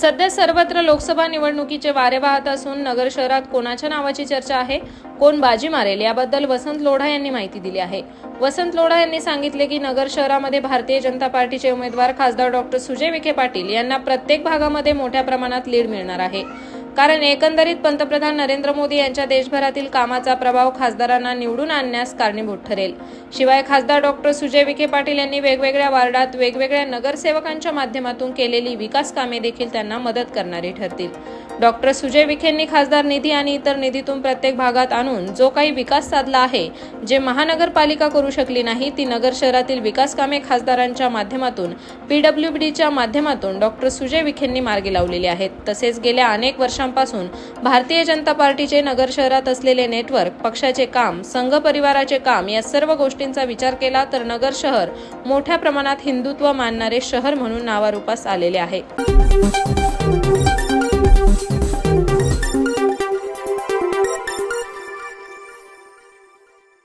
सध्या सर्वत्र लोकसभा निवडणुकीचे वारे वाहत असून नगर शहरात कोणाच्या नावाची चर्चा आहे? कोण बाजी मारेल? याबद्दल वसंत लोढा यांनी माहिती दिली आहे. वसंत लोढा यांनी सांगितले की नगर शहरामध्ये भारतीय जनता पार्टीचे उमेदवार खासदार डॉक्टर सुजय विखे पाटील यांना प्रत्येक भागामध्ये मोठ्या प्रमाणात लीड मिळणार आहे. कारण एकंदरीत पंतप्रधान नरेंद्र मोदी यांच्या देशभरातील कामाचा प्रभाव खासदारांना निवडून आणण्यास कारणीभूत ठरेल. शिवाय खासदार डॉक्टर सुजय विखे पाटील यांनी वेगवेगळ्या वार्डात वेगवेगळ्या नगरसेवकांच्या माध्यमातून केलेली विकास कामे देखील त्यांना मदत करणारी ठरतील. डॉक्टर सुजय विखेंनी खासदार निधी आणि इतर निधीतून प्रत्येक भागात आणून जो काही विकास साधला आहे जे महानगरपालिका करू शकली नाही ती नगर शहरातील विकास कामे खासदारांच्या माध्यमातून पीडब्ल्यूडीच्या माध्यमातून डॉक्टर सुजय विखेंनी मार्गी लावलेली आहेत. तसेच गेल्या अनेक वर्षांपासून भारतीय जनता पार्टीचे नगर शहरात असलेले नेटवर्क पक्षाचे काम संघ परिवाराचे काम या सर्व गोष्टींचा विचार केला तर नगर शहर मोठ्या प्रमाणात हिंदुत्व मानणारे शहर म्हणून नावारूपास आलेले आहे.